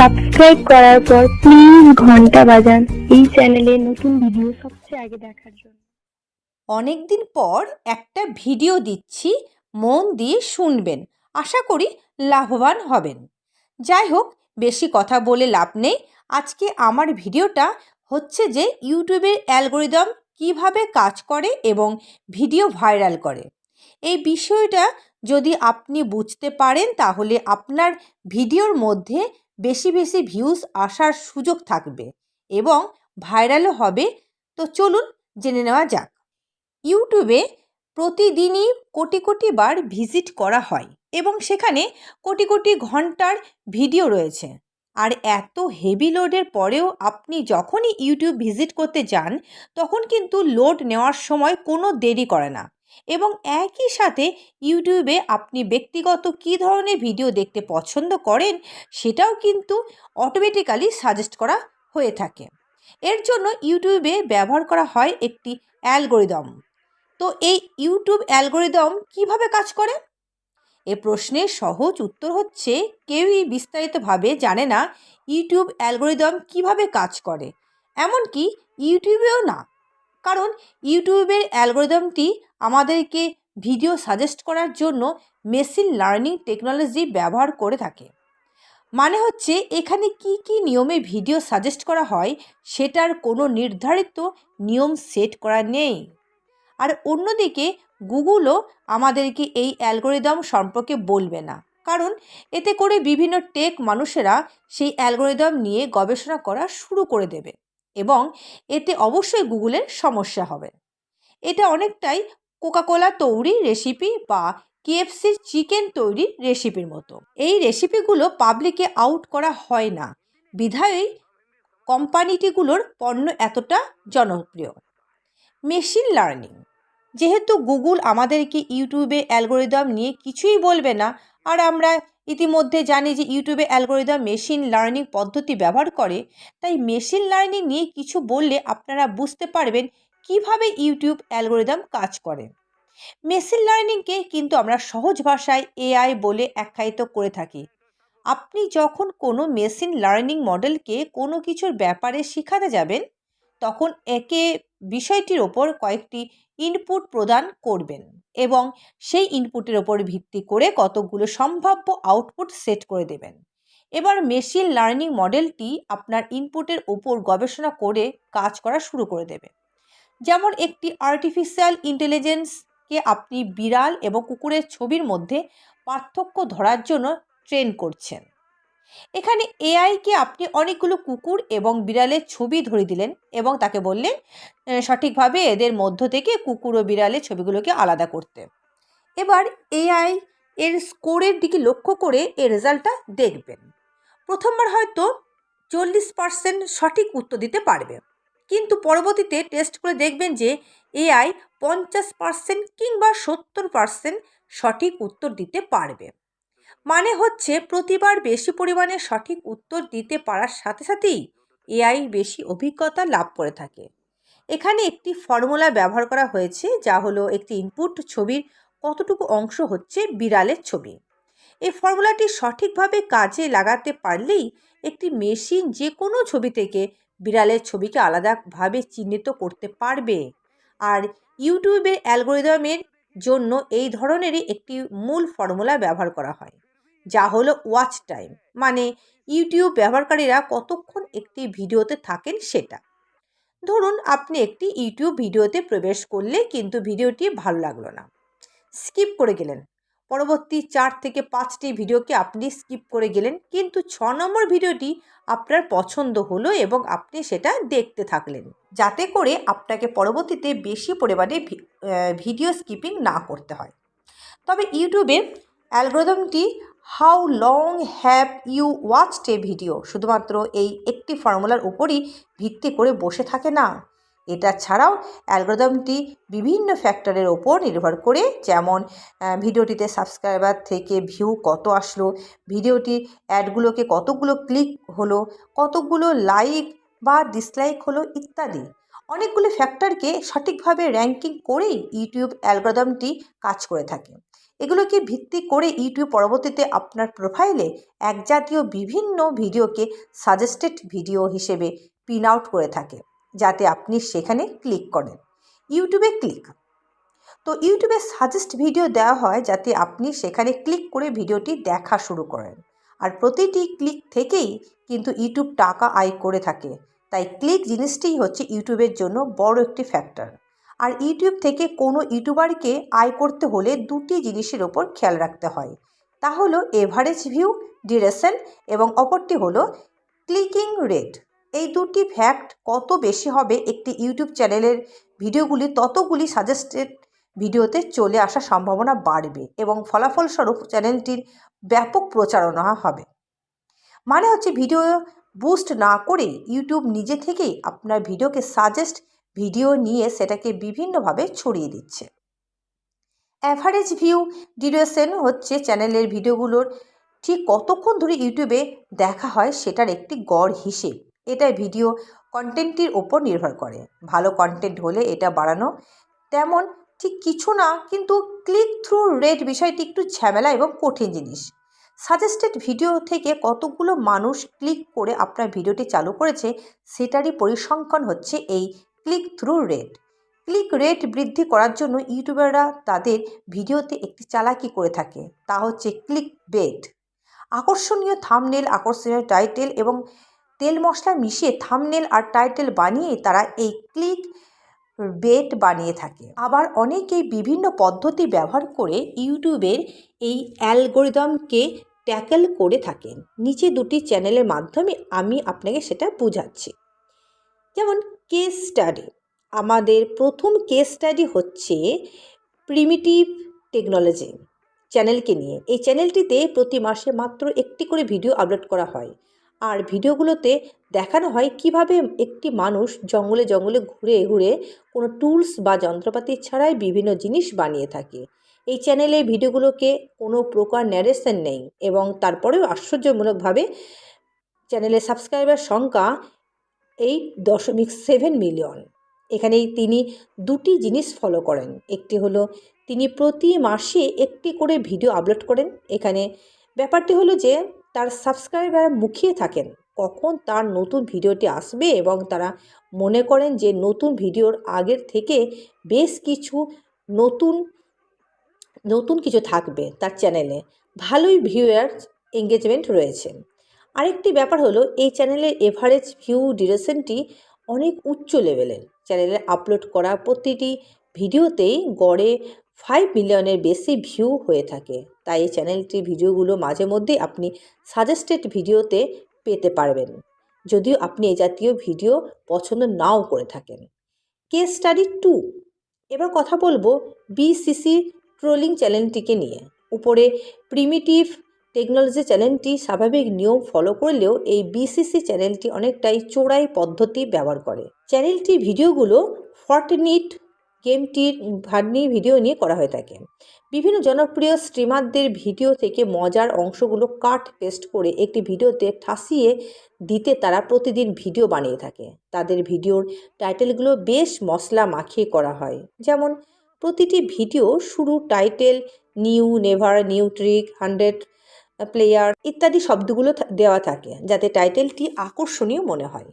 Subscribe করার পর please ঘণ্টা বাজান। এই চ্যানেলে নতুন ভিডিও সবচেয়ে আগে দেখার জন্য। অনেক দিন পর একটা ভিডিও দিচ্ছি, মন দিয়ে শুনবেন। আশা করি লাভবান হবেন। যাই হোক, বেশি কথা বলে লাভ নেই। আজকে আমার ভিডিওটা হচ্ছে যে ইউটিউবের অ্যালগোরিদম কীভাবে কাজ করে এবং ভিডিও ভাইরাল করে। এই বিষয়টা যদি আপনি বুঝতে পারেন, তাহলে আপনার ভিডিওর মধ্যে বেশি বেশি ভিউজ আসার সুযোগ থাকবে এবং ভাইরালও হবে। তো চলুন জেনে নেওয়া যাক। ইউটিউবে প্রতিদিনই কোটি কোটি বার ভিজিট করা হয় এবং সেখানে কোটি কোটি ঘণ্টার ভিডিও রয়েছে। আর এত হেভি লোডের পরেও আপনি যখনই ইউটিউব ভিজিট করতে যান, তখন কিন্তু লোড নেওয়ার সময় কোনো দেরি করে না। এবং একই সাথে ইউটিউবে আপনি ব্যক্তিগত কী ধরনের ভিডিও দেখতে পছন্দ করেন, সেটাও কিন্তু অটোমেটিক্যালি সাজেস্ট করা হয়ে থাকে। এর জন্য ইউটিউবে ব্যবহার করা হয় একটি অ্যালগোরিদম। তো এই ইউটিউব অ্যালগোরিদম কীভাবে কাজ করে? এ প্রশ্নের সহজ উত্তর হচ্ছে, কেউই বিস্তারিতভাবে জানে না ইউটিউব অ্যালগোরিদম কীভাবে কাজ করে। এমনকি ইউটিউবেও না। কারণ ইউটিউবের অ্যালগোরিদমটি আমাদেরকে ভিডিও সাজেস্ট করার জন্য মেশিন লার্নিং টেকনোলজি ব্যবহার করে থাকে। মানে হচ্ছে এখানে কি কি নিয়মে ভিডিও সাজেস্ট করা হয় সেটার কোনো নির্ধারিত নিয়ম সেট করা নেই। আর অন্যদিকে গুগলও আমাদেরকে এই অ্যালগোরিদম সম্পর্কে বলবে না। কারণ এতে করে বিভিন্ন টেক মানুষেরা সেই অ্যালগোরিদম নিয়ে গবেষণা করা শুরু করে দেবে। এবং এতে অবশ্যই গুগলের সমস্যা হবে। এটা অনেকটাই কোকাকোলা তৈরি রেসিপি বা কেএফসির চিকেন তৈরির রেসিপির মতো। এই রেসিপিগুলো পাবলিকে আউট করা হয় না। বিধায়ই কোম্পানিটিগুলোর পণ্য এতটা জনপ্রিয়। মেশিন লার্নিং যেহেতু গুগল আমাদেরকে ইউটিউবে অ্যালগোরিদম নিয়ে কিছুই বলবে না, আর আমরা ইতিমধ্যে জানি যে ইউটিউবে অ্যালগোরিদম মেশিন লার্নিং পদ্ধতি ব্যবহার করে, তাই মেশিন লার্নিং নিয়ে কিছু বললে আপনারা বুঝতে পারবেন কীভাবে ইউটিউব অ্যালগোরিদম কাজ করে। মেশিন লার্নিংকে কিন্তু আমরা সহজ ভাষায় এআই বলে আখ্যায়িত করে থাকি। আপনি যখন কোনো মেশিন লার্নিং মডেলকে কোনো কিছুর ব্যাপারে শেখাতে যাবেন, তখন একে বিষয়টির ওপর কয়েকটি ইনপুট প্রদান করবেন এবং সেই ইনপুটের ওপর ভিত্তি করে কতগুলো সম্ভাব্য আউটপুট সেট করে দেবেন। এবার মেশিন লার্নিং মডেলটি আপনার ইনপুটের ওপর গবেষণা করে কাজ করা শুরু করে দেবে। যেমন একটি আর্টিফিশিয়াল ইন্টেলিজেন্সকে আপনি বিড়াল এবং কুকুরের ছবির মধ্যে পার্থক্য ধরার জন্য ট্রেন করছেন। এখানে এআইকে আপনি অনেকগুলো কুকুর এবং বিড়ালের ছবি ধরে দিলেন এবং তাকে বললেন সঠিকভাবে এদের মধ্য থেকে কুকুর ও বিড়ালের ছবিগুলোকে আলাদা করতে। এবার এআই এর স্কোরের দিকে লক্ষ্য করে এর রেজাল্টটা দেখবেন। প্রথমবার হয়তো চল্লিশ পার্সেন্ট সঠিক উত্তর দিতে পারবে। কিন্তু পরবর্তীতে টেস্ট করে দেখবেন যে এআই পঞ্চাশ পার্সেন্ট কিংবা সত্তর পার্সেন্ট সঠিক উত্তর দিতে পারবে। মানে হচ্ছে প্রতিবার বেশি পরিমাণে সঠিক উত্তর দিতে পারার সাথে সাথেই এআই বেশি অভিজ্ঞতা লাভ করে থাকে। এখানে একটি ফর্মুলা ব্যবহার করা হয়েছে, যা হলো একটি ইনপুট ছবির কতটুকু অংশ হচ্ছে বিড়ালের ছবি। এই ফর্মুলাটি সঠিকভাবে কাজে লাগাতে পারলেই একটি মেশিন যে কোনো ছবি থেকে বিড়ালের ছবিকে আলাদাভাবে চিহ্নিত করতে পারবে। আর ইউটিউবের অ্যালগোরিদমের জন্য এই ধরনেরই একটি মূল ফর্মুলা ব্যবহার করা হয়। যা হলো ওয়াচ টাইম মানে ইউটিউব ব্যবহারকারীরা কতক্ষণ একটি ভিডিওতে থাকেন সেটা। ধরুন, আপনি একটি ইউটিউব ভিডিওতে প্রবেশ করলে কিন্তু ভিডিওটি ভালো লাগল না। স্কিপ করে গেলেন। পরবর্তী চার থেকে পাঁচটি ভিডিওকে আপনি স্কিপ করে গেলেন, কিন্তু ছ নম্বর ভিডিওটি আপনার পছন্দ হলো এবং আপনি সেটা দেখতে থাকলেন। যাতে করে আপনাকে পরবর্তীতে বেশি পরিমাণে ভিডিও স্কিপিং না করতে হয়। তবে ইউটিউবে অ্যালগোরিদমটি how long have you watched a video শুধুমাত্র এই একটি ফর্মুলার উপরই ভিত্তি করে বসে থাকে না। এটা ছাড়াও অ্যালগোরিদমটি বিভিন্ন ফ্যাক্টরের ওপর নির্ভর করে, যেমন ভিডিওটিতে সাবস্ক্রাইবার থেকে ভিউ কত আসলো, ভিডিওটি অ্যাডগুলোকে কতগুলো ক্লিক হলো, কতগুলো লাইক বা ডিসলাইক হলো ইত্যাদি। অনেকগুলো ফ্যাক্টরকে সঠিকভাবে র্যাঙ্কিং করেই ইউটিউব অ্যালগোরিদমটি কাজ করে থাকে। এগুলোকে ভিত্তি করে ইউটিউব পরবর্তীতে আপনার প্রোফাইলে একজাতীয় বিভিন্ন ভিডিওকে সাজেস্টেড ভিডিও হিসেবে পিন আউট করে থাকে, যাতে আপনি সেখানে ক্লিক করেন। ইউটিউবে ক্লিক তো ইউটিউবে সাজেস্ট ভিডিও দেওয়া হয় যাতে আপনি সেখানে ক্লিক করে ভিডিওটি দেখা শুরু করেন। আর প্রতিটি ক্লিক থেকেই কিন্তু ইউটিউব টাকা আয় করে থাকে। তাই ক্লিক জিনিসটিই হচ্ছে ইউটিউবের জন্য বড় একটি ফ্যাক্টর আর ইউটিউব থেকে কোনো ইউটিউবারকে আয় করতে হলে দুটি জিনিসের ওপর খেয়াল রাখতে হয়। তা হলো এভারেজ ভিউ ডিউরেশন এবং অপরটি হলো ক্লিকিং রেট এই দুটি ফ্যাক্ট কত বেশি হবে একটি ইউটিউব চ্যানেলের ভিডিওগুলি ততগুলি সাজেস্টেড ভিডিওতে চলে আসার সম্ভাবনা বাড়বে এবং ফলাফলস্বরূপ চ্যানেলটির ব্যাপক প্রচারণা হবে। মানে হচ্ছে ভিডিও বুস্ট না করে ইউটিউব নিজে থেকেই আপনার ভিডিওকে সাজেস্ট ভিডিও নিয়ে সেটাকে বিভিন্নভাবে ছড়িয়ে দিচ্ছে। অ্যাভারেজ ভিউ ডিউরেশন হচ্ছে চ্যানেলের ভিডিওগুলোর ঠিক কতক্ষণ ধরে ইউটিউবে দেখা হয় সেটার একটি গড় হিসেব। এটা ভিডিও কন্টেন্টটির ওপর নির্ভর করে। ভালো কন্টেন্ট হলে এটা বাড়ানো তেমন ঠিক কিছু না, কিন্তু ক্লিক থ্রু রেট বিষয়টি একটু ঝামেলা এবং কঠিন জিনিস। সাজেস্টেড ভিডিও থেকে কতগুলো মানুষ ক্লিক করে আপনার ভিডিওটি চালু করেছে, সেটারই পরিসংখ্যান হচ্ছে এই click through rate click rate বৃদ্ধি করার জন্য ইউটিউবাররা তাদের ভিডিওতে একটি চালাকি করে থাকে, তা হচ্ছে ক্লিক বেট আকর্ষণীয় থামনেল আকর্ষণীয় টাইটেল এবং তেল মশলা মিশিয়ে থামনেল আর টাইটেল বানিয়ে তারা এই ক্লিক বেট বানিয়ে থাকে। আবার অনেকেই বিভিন্ন পদ্ধতি ব্যবহার করে ইউটিউবের এই অ্যালগোরিদমকে ট্যাকেল করে থাকেন। নিচে দুটি চ্যানেলের মাধ্যমে আমি আপনাকে সেটা বোঝাচ্ছি। যেমন কেস স্টাডি। আমাদের প্রথম কেস স্টাডি হচ্ছে প্রিমিটিভ টেকনোলজি চ্যানেলকে নিয়ে। এই চ্যানেলটিতে প্রতি মাসে মাত্র একটি করে ভিডিও আপলোড করা হয়। আর ভিডিওগুলোতে দেখানো হয় কীভাবে একটি মানুষ জঙ্গলে জঙ্গলে ঘুরে ঘুরে কোনো টুলস বা যন্ত্রপাতি ছাড়াই বিভিন্ন জিনিস বানিয়ে থাকে। এই চ্যানেলে ভিডিওগুলোকে কোনো প্রকার ন্যারেশন নেই এবং তারপরেও আশ্চর্যমূলকভাবে চ্যানেলের সাবস্ক্রাইবার সংখ্যা এই দশমিক সেভেন মিলিয়ন এখানেই তিনি দুটি জিনিস ফলো করেন। একটি হলো, তিনি প্রতি মাসে একটি করে ভিডিও আপলোড করেন। এখানে ব্যাপারটি হলো যে, তার সাবস্ক্রাইবার মুখিয়ে থাকেন। কখন তার নতুন ভিডিওটি আসবে এবং তারা মনে করেন যে, নতুন ভিডিওর আগের থেকে বেশ কিছু নতুন নতুন কিছু থাকবে তার চ্যানেলে। ভালোই ভিউয়ার এঙ্গেজমেন্ট রয়েছে। আরেকটি ব্যাপার হলো, এই চ্যানেলের এভারেজ ভিউ ডিউরেশনটি অনেক উচ্চ লেভেলের চ্যানেলে আপলোড করা প্রতিটি ভিডিওতেই গড়ে ফাইভ মিলিয়নের বেশি ভিউ হয়ে থাকে। তাই এই চ্যানেলটির ভিডিওগুলো মাঝে মধ্যেই আপনি সাজেস্টেড ভিডিওতে পেতে পারবেন। যদিও আপনি এই জাতীয় ভিডিও পছন্দ নাও করে থাকেন। কেস স্টাডি টু এবার কথা বলব বিসিসি ট্রোলিং চ্যানেলটিকে নিয়ে। উপরে প্রিমিটিভ টেকনোলজি চ্যানেলটি স্বাভাবিক নিয়ম ফলো করলেও এই বিসিসি চ্যানেলটি অনেকটাই চোরাই পদ্ধতি ব্যবহার করে। চ্যানেলটি ভিডিওগুলো ফর্টনিট গেমটির ভার্নি ভিডিও নিয়ে করা হয়ে থাকে। বিভিন্ন জনপ্রিয় স্ট্রিমারদের ভিডিও থেকে মজার অংশগুলো কাট পেস্ট করে একটি ভিডিওতে ঠাসিয়ে দিতে তারা প্রতিদিন ভিডিও বানিয়ে থাকে। তাদের ভিডিওর টাইটেলগুলো বেশ মশলা মাখিয়ে করা হয়। যেমন প্রতিটি ভিডিও শুরু title, new, never, new trick, hundred, player ইত্যাদি শব্দগুলো দেওয়া থাকে, যাতে টাইটেলটি আকর্ষণীয় মনে হয়।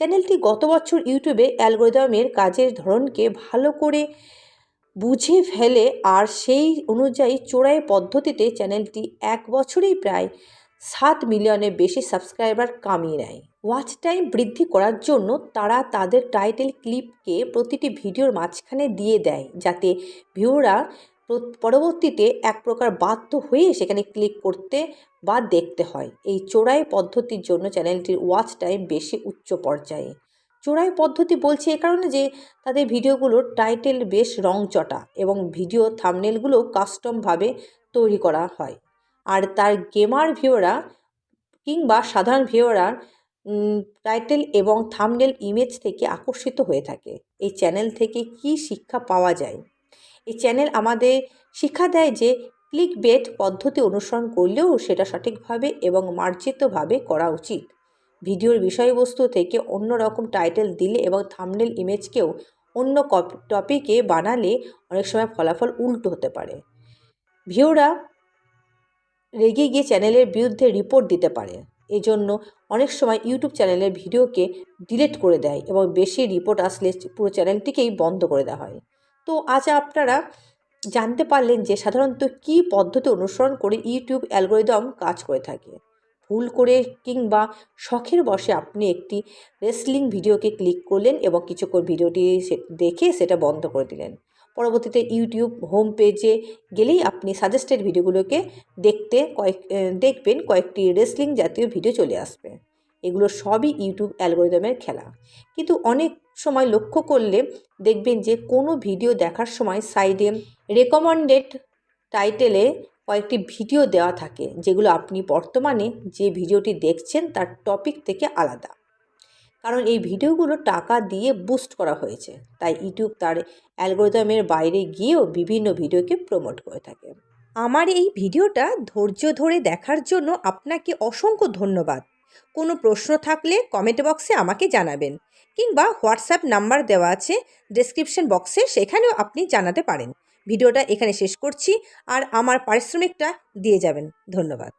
চ্যানেলটি গত বছর ইউটিউবে অ্যালগোরিদমের কাজের ধরনকে ভালো করে বুঝে ফেলে আর সেই অনুযায়ী চোরাই পদ্ধতিতে চ্যানেলটি এক বছরেই প্রায় সাত মিলিয়নের বেশি সাবস্ক্রাইবার কামিয়ে নেয়। ওয়াচ টাইম বৃদ্ধি করার জন্য তারা তাদের টাইটেল ক্লিপকে প্রতিটি ভিডিওর মাঝখানে দিয়ে দেয়, যাতে ভিউরা পরবর্তীতে এক প্রকার বাধ্য হয়ে সেখানে ক্লিক করতে বা দেখতে হয়। এই চোরাই পদ্ধতির জন্য চ্যানেলটির ওয়াচ টাইম বেশি উচ্চ পর্যায়ে। চোরাই পদ্ধতি বলছে এ কারণে যে তাদের ভিডিওগুলোর টাইটেল বেশ রংচটা এবং ভিডিও থামনেলগুলো কাস্টমভাবে তৈরি করা হয়। আর তার গেমার ভিউরা কিংবা সাধারণ ভিউরা টাইটেল এবং থামনেল ইমেজ থেকে আকর্ষিত হয়ে থাকে। এই চ্যানেল থেকে কি শিক্ষা পাওয়া যায়? এই চ্যানেল আমাদের শিক্ষা দেয় যে ক্লিক বেট পদ্ধতি অনুসরণ করলেও সেটা সঠিকভাবে এবং মার্জিতভাবে করা উচিত। ভিডিওর বিষয়বস্তু থেকে অন্য রকম টাইটেল দিলে এবং থামনেল ইমেজকেও অন্য টপিকে বানালে অনেক সময় ফলাফল উল্টো হতে পারে। ভিউরা রেগে গিয়ে চ্যানেলের বিরুদ্ধে রিপোর্ট দিতে পারে। এই জন্য অনেক সময় ইউটিউব চ্যানেলের ভিডিওকে ডিলিট করে দেয় এবং বেশি রিপোর্ট আসলে পুরো চ্যানেলটিকেই বন্ধ করে দেওয়া হয়। তো আজ আপনারা জানতে পারলেন যে সাধারণত কী পদ্ধতি অনুসরণ করে ইউটিউব অ্যালগোরিদম কাজ করে থাকে। ভুল করে কিংবা শখের বশে আপনি একটি রেসলিং ভিডিওকে ক্লিক করলেন এবং কিছুক্ষণ ভিডিওটি দেখে সেটা বন্ধ করে দিলেন। পরবর্তীতে ইউটিউব হোম পেজে গেলেই আপনি সাজেস্টেড ভিডিওগুলোকে দেখতে কয়েক দেখবেন, কয়েকটি রেসলিং জাতীয় ভিডিও চলে আসবে। এগুলো সবই ইউটিউব অ্যালগোরিদমের খেলা। কিন্তু অনেক সময় লক্ষ্য করলে দেখবেন যে কোনো ভিডিও দেখার সময় সাইডে রেকমেন্ডেড টাইটেলে কয়েকটি ভিডিও দেওয়া থাকে, যেগুলো আপনি বর্তমানে যে ভিডিওটি দেখছেন তার টপিক থেকে আলাদা। কারণ এই ভিডিওগুলো টাকা দিয়ে বুস্ট করা হয়েছে। তাই ইউটিউব তার অ্যালগোরিদমের বাইরে গিয়েও বিভিন্ন ভিডিওকে প্রমোট করে থাকে। আমার এই ভিডিওটা ধৈর্য ধরে দেখার জন্য আপনাকে অসংখ্য ধন্যবাদ। কোনো প্রশ্ন থাকলে কমেন্ট বক্সে আমাকে জানাবেন কিংবা হোয়াটসঅ্যাপ নাম্বার দেওয়া আছে ডেসক্রিপশন বক্সে সেখানেও আপনি জানাতে পারেন। ভিডিওটা এখানে শেষ করছি আর আমার পারিশ্রমিকটা দিয়ে যাবেন। ধন্যবাদ।